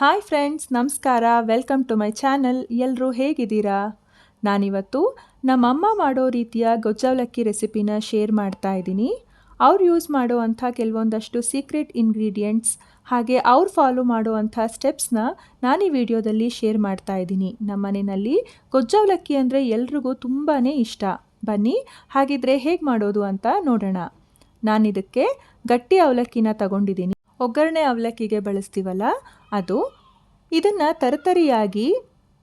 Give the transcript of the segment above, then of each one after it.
Hi friends ನಮಸ್ಕಾರ. Welcome to my channel ಎಲ್ಲರೂ ಹೇಗಿದ್ದೀರಾ? ನಾನಿವತ್ತು ನಮ್ಮಮ್ಮ ಮಾಡೋ ರೀತಿಯ ಗೊಜ್ಜವಲಕ್ಕಿ ರೆಸಿಪಿನ ಶೇರ್ ಮಾಡ್ತಾ ಇದ್ದೀನಿ. ಅವ್ರು ಯೂಸ್ ಮಾಡೋ ಅಂಥ ಕೆಲವೊಂದಷ್ಟು ಸೀಕ್ರೆಟ್ ಇಂಗ್ರೀಡಿಯೆಂಟ್ಸ್ ಹಾಗೆ ಅವ್ರು ಫಾಲೋ ಮಾಡುವಂಥ ಸ್ಟೆಪ್ಸ್ನ ನಾನು ಈ ವಿಡಿಯೋದಲ್ಲಿ ಶೇರ್ ಮಾಡ್ತಾ ಇದ್ದೀನಿ. ನಮ್ಮ ಮನೆಯಲ್ಲಿ ಗೊಜ್ಜವಲಕ್ಕಿ ಅಂದರೆ ಎಲ್ರಿಗೂ ತುಂಬಾ ಇಷ್ಟ. ಬನ್ನಿ, ಹಾಗಿದ್ರೆ ಹೇಗೆ ಮಾಡೋದು ಅಂತ ನೋಡೋಣ. ನಾನಿದಕ್ಕೆ ಗಟ್ಟಿ ಅವಲಕ್ಕಿನ ತಗೊಂಡಿದ್ದೀನಿ. ಒಗ್ಗರಣೆ ಅವಲಕ್ಕಿಗೆ ಬಳಸ್ತೀವಲ್ಲ, ಅದು ಇದನ್ನು ತರತರಿಯಾಗಿ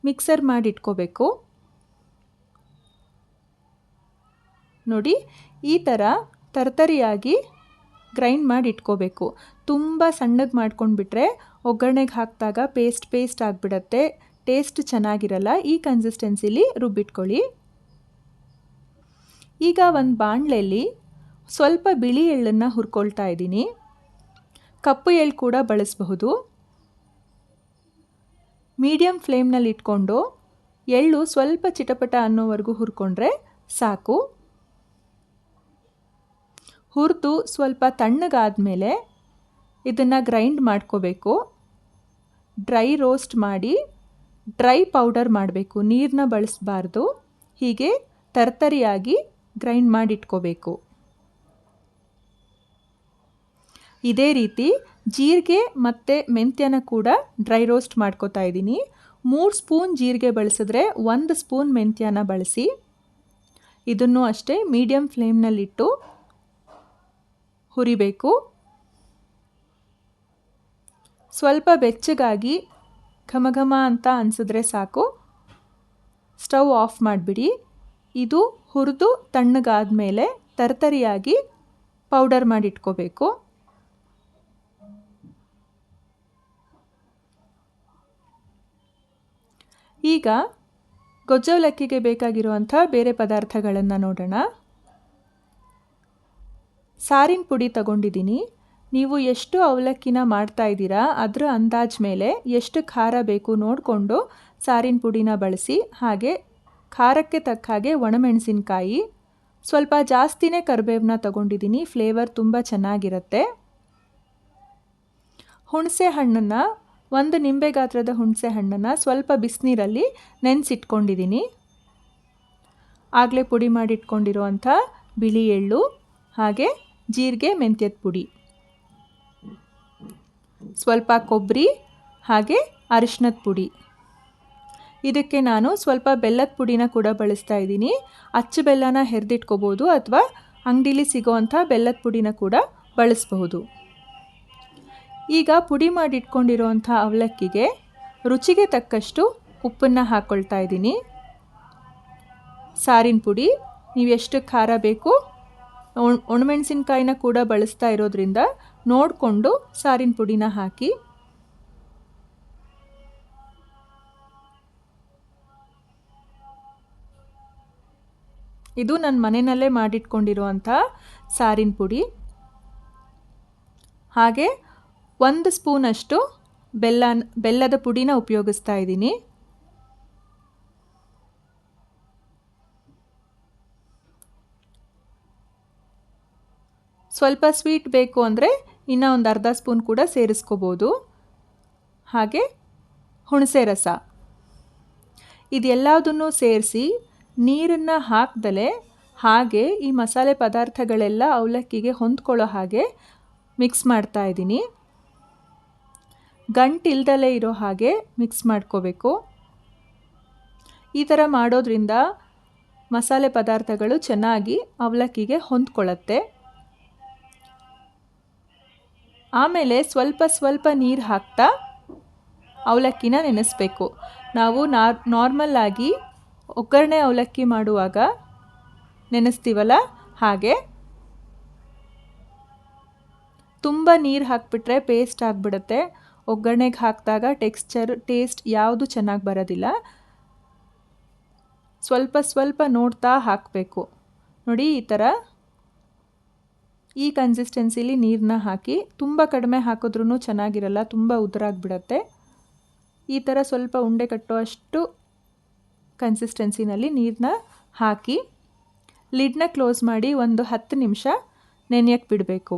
ಮಿಕ್ಸರ್ ಮಾಡಿಟ್ಕೋಬೇಕು. ನೋಡಿ, ಈ ಥರ ತರತರಿಯಾಗಿ ಗ್ರೈಂಡ್ ಮಾಡಿ ಇಟ್ಕೋಬೇಕು ತುಂಬ ಸಣ್ಣಗೆ ಮಾಡ್ಕೊಂಡ್ಬಿಟ್ರೆ ಒಗ್ಗರಣೆಗೆ ಹಾಕಿದಾಗ ಪೇಸ್ಟ್ ಪೇಸ್ಟ್ ಆಗಿಬಿಡತ್ತೆ, ಟೇಸ್ಟ್ ಚೆನ್ನಾಗಿರಲ್ಲ, ಈ ಕನ್ಸಿಸ್ಟೆನ್ಸಿಲಿ ರುಬ್ಬಿಟ್ಕೊಳ್ಳಿ. ಈಗ ಒಂದು ಬಾಣಲೆಯಲ್ಲಿ ಸ್ವಲ್ಪ ಬಿಳಿ ಎಳ್ಳನ್ನು ಹುರ್ಕೊಳ್ತಾ ಇದ್ದೀನಿ. ಕಪ್ಪು ಎಳ್ಳು ಕೂಡ ಬಳಸಬಹುದು. ಮೀಡಿಯಮ್ ಫ್ಲೇಮ್ನಲ್ಲಿ ಇಟ್ಕೊಂಡು ಎಳ್ಳು ಸ್ವಲ್ಪ ಚಿಟಪಟ ಅನ್ನೋವರೆಗೂ ಹುರ್ಕೊಂಡ್ರೆ ಸಾಕು. ಹುರಿದು ಸ್ವಲ್ಪ ತಣ್ಣಗಾದ ಮೇಲೆ ಇದನ್ನು ಗ್ರೈಂಡ್ ಮಾಡ್ಕೋಬೇಕು. ಡ್ರೈ ರೋಸ್ಟ್ ಮಾಡಿ ಡ್ರೈ ಪೌಡರ್ ಮಾಡಬೇಕು. ನೀರನ್ನ ಬಳಸಬಾರ್ದು. ಹೀಗೆ ತರ್ತರಿಯಾಗಿ ಗ್ರೈಂಡ್ ಮಾಡಿಟ್ಕೋಬೇಕು. ಇದೇ ರೀತಿ ಜೀರಿಗೆ ಮತ್ತು ಮೆಂತ್ಯನ ಕೂಡ ಡ್ರೈ ರೋಸ್ಟ್ ಮಾಡ್ಕೋತಾ ಇದ್ದೀನಿ. ಮೂರು ಸ್ಪೂನ್ ಜೀರಿಗೆ ಬಳಸಿದ್ರೆ ಒಂದು ಸ್ಪೂನ್ ಮೆಂತ್ಯನ ಬಳಸಿ, ಇದನ್ನು ಅಷ್ಟೇ ಮೀಡಿಯಮ್ ಫ್ಲೇಮ್ನಲ್ಲಿಟ್ಟು ಹುರಿಬೇಕು. ಸ್ವಲ್ಪ ಬೆಚ್ಚಗಾಗಿ ಘಮ ಘಮ ಅಂತ ಅನಿಸಿದ್ರೆ ಸಾಕು. ಸ್ಟವ್ ಆಫ್ ಮಾಡಿಬಿಡಿ. ಇದು ಹುರಿದು ತಣ್ಣಗಾದ ಮೇಲೆ ತರತರಿಯಾಗಿ ಪೌಡರ್ ಮಾಡಿಟ್ಕೋಬೇಕು. ಈಗ ಗೊಜ್ಜವಲಕ್ಕಿಗೆ ಬೇಕಾಗಿರುವಂಥ ಬೇರೆ ಪದಾರ್ಥಗಳನ್ನು ನೋಡೋಣ. ಸಾರಿನ ಪುಡಿ ತಗೊಂಡಿದ್ದೀನಿ. ನೀವು ಎಷ್ಟು ಅವಲಕ್ಕಿನ ಮಾಡ್ತಾ ಇದ್ದೀರಾ, ಅದರ ಅಂದಾಜ್ ಮೇಲೆ ಎಷ್ಟು ಖಾರ ಬೇಕು ನೋಡಿಕೊಂಡು ಸಾರಿನ ಪುಡಿನ ಬಳಸಿ, ಹಾಗೆ ಖಾರಕ್ಕೆ ತಕ್ಕ ಹಾಗೆ ಒಣಮೆಣಸಿನ್ಕಾಯಿ, ಸ್ವಲ್ಪ ಜಾಸ್ತಿನೇ ಕರಿಬೇವನ್ನ ತಗೊಂಡಿದ್ದೀನಿ ಫ್ಲೇವರ್ ತುಂಬ ಚೆನ್ನಾಗಿರುತ್ತೆ. ಹುಣಸೆ ಹಣ್ಣನ್ನು ಒಂದು ನಿಂಬೆ ಗಾತ್ರದ ಹುಣಸೆ ಹಣ್ಣನ್ನು ಸ್ವಲ್ಪ ಬಿಸಿನೀರಲ್ಲಿ ನೆನೆಸಿಟ್ಕೊಂಡಿದ್ದೀನಿ ಆಗಲೇ ಪುಡಿ ಮಾಡಿಟ್ಕೊಂಡಿರುವಂಥ ಬಿಳಿ ಎಳ್ಳು, ಹಾಗೆ ಜೀರಿಗೆ ಮೆಂತ್ಯದ ಪುಡಿ. ಸ್ವಲ್ಪ ಕೊಬ್ಬರಿ ಹಾಗೆ ಅರಿಶಿನದ ಪುಡಿ. ಇದಕ್ಕೆ ನಾನು ಸ್ವಲ್ಪ ಬೆಲ್ಲದ ಪುಡಿನ ಕೂಡ ಬಳಸ್ತಾ ಇದ್ದೀನಿ. ಅಚ್ಚು ಬೆಲ್ಲನ ಹೆರಿದಿಟ್ಕೋಬೋದು ಅಥವಾ ಅಂಗಡೀಲಿ ಸಿಗೋವಂಥ ಬೆಲ್ಲದ ಪುಡಿನ ಕೂಡ ಬಳಸಬಹುದು. ಈಗ ಪುಡಿ ಮಾಡಿಟ್ಕೊಂಡಿರೋವಂಥ ಅವಲಕ್ಕಿಗೆ ರುಚಿಗೆ ತಕ್ಕಷ್ಟು ಉಪ್ಪನ್ನು ಹಾಕ್ಕೊಳ್ತಾ ಇದ್ದೀನಿ. ಸಾರಿನ ಪುಡಿ, ನೀವು ಎಷ್ಟು ಖಾರ ಬೇಕು ಒಣಮೆಣಸಿನ್ಕಾಯಿನ ಕೂಡ ಬಳಸ್ತಾ ಇರೋದ್ರಿಂದ ನೋಡಿಕೊಂಡು ಸಾರಿನ ಪುಡಿನ ಹಾಕಿ. ಇದು ನನ್ನ ಮನೆಯಲ್ಲೇ ಮಾಡಿಟ್ಕೊಂಡಿರುವಂಥ ಸಾರಿನ ಪುಡಿ. ಹಾಗೆ ಒಂದು ಸ್ಪೂನಷ್ಟು ಬೆಲ್ಲ ಬೆಲ್ಲದ ಪುಡಿನ ಉಪಯೋಗಿಸ್ತಾ ಇದ್ದೀನಿ. ಸ್ವಲ್ಪ ಸ್ವೀಟ್ ಬೇಕು ಅಂದರೆ ಇನ್ನೂ ಒಂದು ಅರ್ಧ ಸ್ಪೂನ್ ಕೂಡ ಸೇರಿಸ್ಕೋಬೋದು. ಹಾಗೆ ಹುಣಸೆ ರಸ. ಇದೆಲ್ಲದನ್ನು ಸೇರಿಸಿ ನೀರನ್ನು ಹಾಕ್ದಲೆ ಹಾಗೆ ಈ ಮಸಾಲೆ ಪದಾರ್ಥಗಳೆಲ್ಲ ಅವಲಕ್ಕಿಗೆ ಹೊಂದ್ಕೊಳ್ಳೋ ಹಾಗೆ ಮಿಕ್ಸ್ ಮಾಡ್ತಾ ಇದ್ದೀನಿ. ಗಂಟಿಲ್ದಲೇ ಇರೋ ಹಾಗೆ ಮಿಕ್ಸ್ ಮಾಡ್ಕೋಬೇಕು. ಈ ಥರ ಮಾಡೋದ್ರಿಂದ ಮಸಾಲೆ ಪದಾರ್ಥಗಳು ಚೆನ್ನಾಗಿ ಅವಲಕ್ಕಿಗೆ ಹೊಂದ್ಕೊಳ್ಳುತ್ತೆ. ಆಮೇಲೆ ಸ್ವಲ್ಪ ಸ್ವಲ್ಪ ನೀರು ಹಾಕ್ತಾ ಅವಲಕ್ಕಿನ ನೆನೆಸ್ಬೇಕು. ನಾವು ನಾರ್ ನಾರ್ಮಲ್ಲಾಗಿ ಒಗ್ಗರಣೆ ಅವಲಕ್ಕಿ ಮಾಡುವಾಗ ನೆನೆಸ್ತೀವಲ್ಲ? ಹಾಗೆ. ತುಂಬ ನೀರು ಹಾಕಿಬಿಟ್ರೆ ಪೇಸ್ಟ್ ಆಗಿಬಿಡುತ್ತೆ. ಒಗ್ಗರಣೆಗೆ ಹಾಕಿದಾಗ ಟೆಕ್ಸ್ಚರ್, ಟೇಸ್ಟ್ ಯಾವುದು ಚೆನ್ನಾಗಿ ಬರೋದಿಲ್ಲ. ಸ್ವಲ್ಪ ಸ್ವಲ್ಪ ನೋಡ್ತಾ ಹಾಕಬೇಕು. ನೋಡಿ, ಈ ಥರ ಈ ಕನ್ಸಿಸ್ಟೆನ್ಸಿಲಿ ನೀರನ್ನ ಹಾಕಿ ತುಂಬ ಕಡಿಮೆ ಹಾಕಿದ್ರೂ ಚೆನ್ನಾಗಿರಲ್ಲ, ತುಂಬ ಉದುರಾಗ್ಬಿಡತ್ತೆ. ಈ ಥರ ಸ್ವಲ್ಪ ಉಂಡೆ ಕಟ್ಟುವಷ್ಟು ಕನ್ಸಿಸ್ಟೆನ್ಸಿನಲ್ಲಿ ನೀರನ್ನ ಹಾಕಿ ಲಿಡ್ನ ಕ್ಲೋಸ್ ಮಾಡಿ ಒಂದು ಹತ್ತು ನಿಮಿಷ ನೆನೆಯಕ್ಕೆ ಬಿಡಬೇಕು.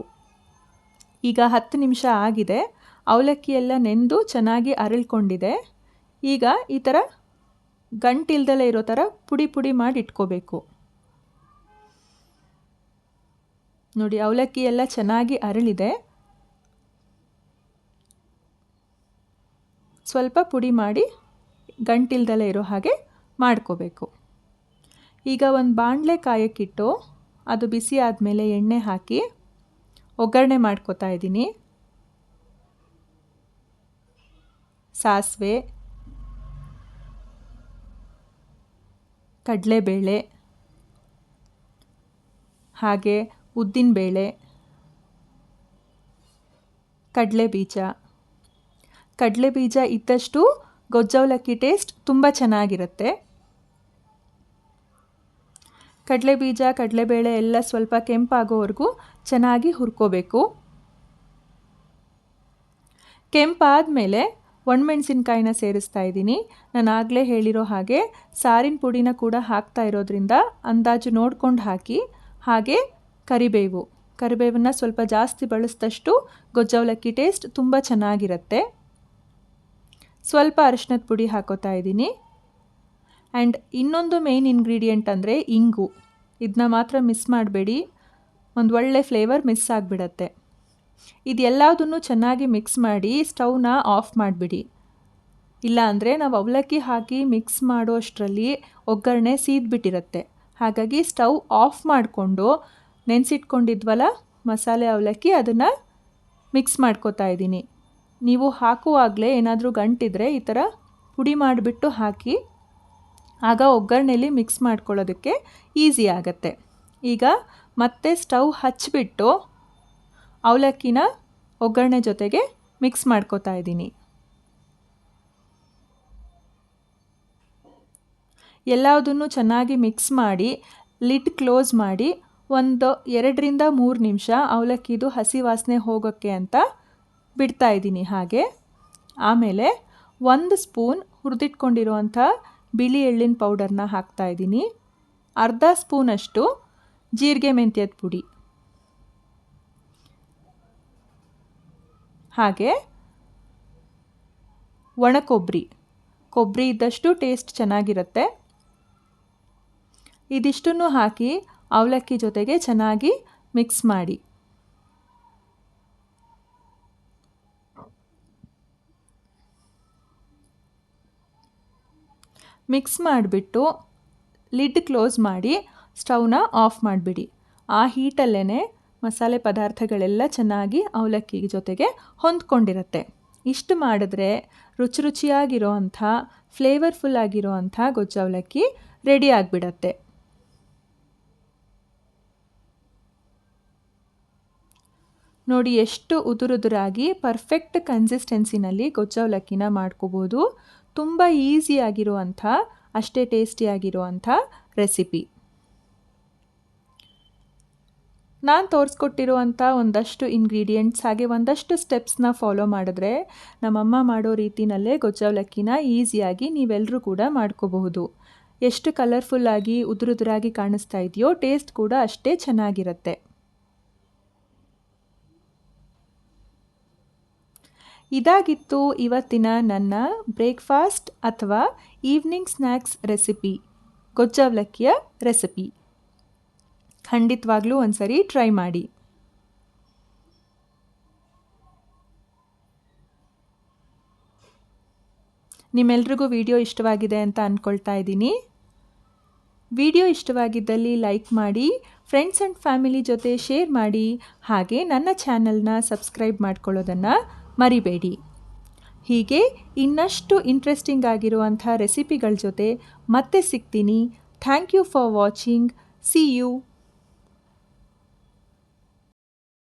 ಈಗ ಹತ್ತು ನಿಮಿಷ ಆಗಿದೆ. ಅವಲಕ್ಕಿ ಎಲ್ಲ ನೆಂದು ಚೆನ್ನಾಗಿ ಅರಳ್ಕೊಂಡಿದೆ. ಈಗ ಈ ಥರ ಗಂಟಿಲ್ದಲೇ ಇರೋ ಥರ ಪುಡಿ ಪುಡಿ ಮಾಡಿ ಇಟ್ಕೋಬೇಕು. ನೋಡಿ ಅವಲಕ್ಕಿ ಎಲ್ಲ ಚೆನ್ನಾಗಿ ಅರಳಿದೆ. ಸ್ವಲ್ಪ ಪುಡಿ ಮಾಡಿ ಗಂಟಿಲ್ದಲೇ ಇರೋ ಹಾಗೆ ಮಾಡ್ಕೋಬೇಕು. ಈಗ ಒಂದು ಬಾಣಲೆ ಕಾಯಕ್ಕಿಟ್ಟು ಅದು ಬಿಸಿ ಆದಮೇಲೆ ಎಣ್ಣೆ ಹಾಕಿ ಒಗ್ಗರಣೆ ಮಾಡ್ಕೋತಾ ಇದ್ದೀನಿ. ಸಾಸಿವೆ, ಕಡಲೆಬೇಳೆ, ಹಾಗೆ ಉದ್ದಿನಬೇಳೆ ಕಡಲೆ ಬೀಜ ಇದ್ದಷ್ಟು ಗೊಜ್ಜವಲಕ್ಕಿ ಟೇಸ್ಟ್ ತುಂಬ ಚೆನ್ನಾಗಿರುತ್ತೆ. ಕಡಲೆ ಬೀಜ ಕಡಲೆಬೇಳೆ ಎಲ್ಲ ಸ್ವಲ್ಪ ಕೆಂಪಾಗೋವರೆಗೂ ಚೆನ್ನಾಗಿ ಹುರ್ಕೋಬೇಕು. ಕೆಂಪಾದಮೇಲೆ ಒಣಮೆಣಸಿನ್ಕಾಯಿನ ಸೇರಿಸ್ತಾ ಇದ್ದೀನಿ. ನಾನು ಆಗಲೇ ಹೇಳಿರೋ ಹಾಗೆ ಸಾರಿನ ಪುಡಿನ ಕೂಡ ಹಾಕ್ತಾ ಇರೋದ್ರಿಂದ ಅಂದಾಜು ನೋಡ್ಕೊಂಡು ಹಾಕಿ, ಹಾಗೆ ಕರಿಬೇವು. ಕರಿಬೇವನ್ನ ಸ್ವಲ್ಪ ಜಾಸ್ತಿ ಬಳಸಿದಷ್ಟು ಗೊಜ್ಜವಲಕ್ಕಿ ಟೇಸ್ಟ್ ತುಂಬ ಚೆನ್ನಾಗಿರುತ್ತೆ. ಸ್ವಲ್ಪ ಅರಿಶಿನದ ಪುಡಿ ಹಾಕೋತಾ ಇದ್ದೀನಿ. ಆ್ಯಂಡ್ ಇನ್ನೊಂದು ಮೇಯ್ನ್ ಇಂಗ್ರೀಡಿಯೆಂಟ್ ಅಂದರೆ ಇಂಗು. ಇದನ್ನ ಮಾತ್ರ ಮಿಸ್ ಮಾಡಬೇಡಿ. ಒಂದು ಒಳ್ಳೆ ಫ್ಲೇವರ್ ಮಿಸ್ ಆಗಿಬಿಡತ್ತೆ. ಇದೆಲ್ಲದನ್ನು ಚೆನ್ನಾಗಿ ಮಿಕ್ಸ್ ಮಾಡಿ ಸ್ಟವ್ನ ಆಫ್ ಮಾಡಿಬಿಡಿ. ಇಲ್ಲ ಅಂದರೆ ನಾವು ಅವಲಕ್ಕಿ ಹಾಕಿ ಮಿಕ್ಸ್ ಮಾಡೋಷ್ಟರಲ್ಲಿ ಒಗ್ಗರಣೆ ಸೀದ್ಬಿಟ್ಟಿರುತ್ತೆ. ಹಾಗಾಗಿ ಸ್ಟವ್ ಆಫ್ ಮಾಡಿಕೊಂಡು ನೆನೆಸಿಟ್ಕೊಂಡಿದ್ವಲ್ಲ ಮಸಾಲೆ ಅವಲಕ್ಕಿ ಅದನ್ನು ಮಿಕ್ಸ್ ಮಾಡ್ಕೋತಾ ಇದ್ದೀನಿ. ನೀವು ಹಾಕುವಾಗಲೇ ಏನಾದರೂ ಗಂಟಿದ್ರೆ ಈ ಥರ ಪುಡಿ ಮಾಡಿಬಿಟ್ಟು ಹಾಕಿ ಆಗ ಒಗ್ಗರಣೆಯಲ್ಲಿ ಮಿಕ್ಸ್ ಮಾಡ್ಕೊಳ್ಳೋದಕ್ಕೆ ಈಸಿ ಆಗುತ್ತೆ. ಈಗ ಮತ್ತೆ ಸ್ಟವ್ ಹಚ್ಚಿಬಿಟ್ಟು ಅವಲಕ್ಕಿನ ಒಗ್ಗರಣೆ ಜೊತೆಗೆ ಮಿಕ್ಸ್ ಮಾಡ್ಕೋತಾ ಇದ್ದೀನಿ. ಎಲ್ಲದನ್ನು ಚೆನ್ನಾಗಿ ಮಿಕ್ಸ್ ಮಾಡಿ ಲಿಡ್ ಕ್ಲೋಸ್ ಮಾಡಿ ಒಂದು ಎರಡರಿಂದ ಮೂರು ನಿಮಿಷ ಅವಲಕ್ಕಿದು ಹಸಿ ವಾಸನೆ ಹೋಗೋಕ್ಕೆ ಅಂತ ಬಿಡ್ತಾ ಇದ್ದೀನಿ ಹಾಗೆ. ಆಮೇಲೆ ಒಂದು ಸ್ಪೂನ್ ಹುರಿದಿಟ್ಕೊಂಡಿರುವಂಥ ಬಿಳಿ ಎಳ್ಳಿನ ಪೌಡರ್ನ ಹಾಕ್ತಾ ಇದ್ದೀನಿ. ಅರ್ಧ ಸ್ಪೂನಷ್ಟು ಜೀರಿಗೆ ಮೆಂತ್ಯದ ಪುಡಿ. ಹಾಗೆ ಒಣ ಕೊಬ್ಬರಿ ಕೊಬ್ಬರಿ ಇದ್ದಷ್ಟು ಟೇಸ್ಟ್ ಚೆನ್ನಾಗಿರುತ್ತೆ. ಇದಿಷ್ಟನ್ನು ಹಾಕಿ ಅವಲಕ್ಕಿ ಜೊತೆಗೆ ಚೆನ್ನಾಗಿ ಮಿಕ್ಸ್ ಮಾಡಿ. ಮಿಕ್ಸ್ ಮಾಡಿಬಿಟ್ಟು ಲಿಡ್ ಕ್ಲೋಸ್ ಮಾಡಿ ಸ್ಟವ್ನ ಆಫ್ ಮಾಡಿಬಿಡಿ. ಆ ಹೀಟಲ್ಲೇ ಮಸಾಲೆ ಪದಾರ್ಥಗಳೆಲ್ಲ ಚೆನ್ನಾಗಿ ಅವಲಕ್ಕಿ ಜೊತೆಗೆ ಹೊಂದ್ಕೊಂಡಿರುತ್ತೆ. ಇಷ್ಟು ಮಾಡಿದ್ರೆ ರುಚಿ ರುಚಿಯಾಗಿರೋ ಅಂಥ ಫ್ಲೇವರ್ಫುಲ್ ಆಗಿರೋ ಅಂಥ ಗೊಜ್ಜವಲಕ್ಕಿ ರೆಡಿ ಆಗಿಬಿಡತ್ತೆ. ನೋಡಿ ಎಷ್ಟು ಉದುರುದುರಾಗಿ ಪರ್ಫೆಕ್ಟ್ ಕನ್ಸಿಸ್ಟೆನ್ಸಿನಲ್ಲಿ ಗೊಜ್ಜವಲಕ್ಕಿನ ಮಾಡ್ಕೋಬೋದು. ತುಂಬ ಈಸಿಯಾಗಿರುವಂಥ ಅಷ್ಟೇ ಟೇಸ್ಟಿಯಾಗಿರುವಂಥ ರೆಸಿಪಿ ನಾನು ತೋರಿಸ್ಕೊಟ್ಟಿರುವಂಥ ಒಂದಷ್ಟು ಇಂಗ್ರೀಡಿಯೆಂಟ್ಸ್ ಹಾಗೆ ಒಂದಷ್ಟು ಸ್ಟೆಪ್ಸ್ನ ಫಾಲೋ ಮಾಡಿದ್ರೆ ನಮ್ಮಮ್ಮ ಮಾಡೋ ರೀತಿನಲ್ಲೇ ಗೊಜ್ಜವಲಕ್ಕಿನ ಈಸಿಯಾಗಿ ನೀವೆಲ್ಲರೂ ಕೂಡ ಮಾಡ್ಕೋಬಹುದು. ಎಷ್ಟು ಕಲರ್ಫುಲ್ಲಾಗಿ ಉದುರುದುರಾಗಿ ಕಾಣಿಸ್ತಾ ಇದೆಯೋ ಟೇಸ್ಟ್ ಕೂಡ ಅಷ್ಟೇ ಚೆನ್ನಾಗಿರುತ್ತೆ. ಇದಾಗಿತ್ತು ಇವತ್ತಿನ ನನ್ನ ಬ್ರೇಕ್ಫಾಸ್ಟ್ ಅಥವಾ ಈವ್ನಿಂಗ್ ಸ್ನ್ಯಾಕ್ಸ್ ರೆಸಿಪಿ ಗೊಜ್ಜವಲಕ್ಕಿಯ ರೆಸಿಪಿ ಖಂಡಿತವಾಗ್ಲೂ ಒಂದ್ಸರಿ ಟ್ರೈ ಮಾಡಿ. ನಿಮ್ಮೆಲ್ರಿಗೂ ವಿಡಿಯೋ ಇಷ್ಟವಾಗಿದೆ ಅಂತ ಅಂದ್ಕೊಳ್ತಾ ಇದ್ದೀನಿ. ವಿಡಿಯೋ ಇಷ್ಟವಾಗಿದ್ದಲ್ಲಿ ಲೈಕ್ ಮಾಡಿ ಫ್ರೆಂಡ್ಸ್ ಆ್ಯಂಡ್ ಫ್ಯಾಮಿಲಿ ಜೊತೆ ಶೇರ್ ಮಾಡಿ, ಹಾಗೆ ನನ್ನ ಚಾನಲ್ನ ಸಬ್ಸ್ಕ್ರೈಬ್ ಮಾಡ್ಕೊಳ್ಳೋದನ್ನು ಮರಿಬೇಡಿ. ಹೀಗೆ ಇನ್ನಷ್ಟು ಇಂಟ್ರೆಸ್ಟಿಂಗ್ ಆಗಿರುವಂಥ ರೆಸಿಪಿಗಳ ಜೊತೆ ಮತ್ತೆ ಸಿಗ್ತೀನಿ. Thank you for watching see you